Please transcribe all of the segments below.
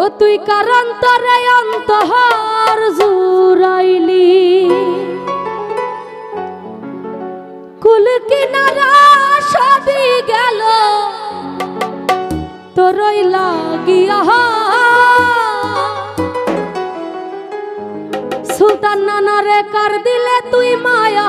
ও তুই কারান্তরে অন্তহার জুরাইলি কুল কিনারা সবই গেল। তোরই লাগিয়া কার দিলে তুই মায়া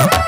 Woo!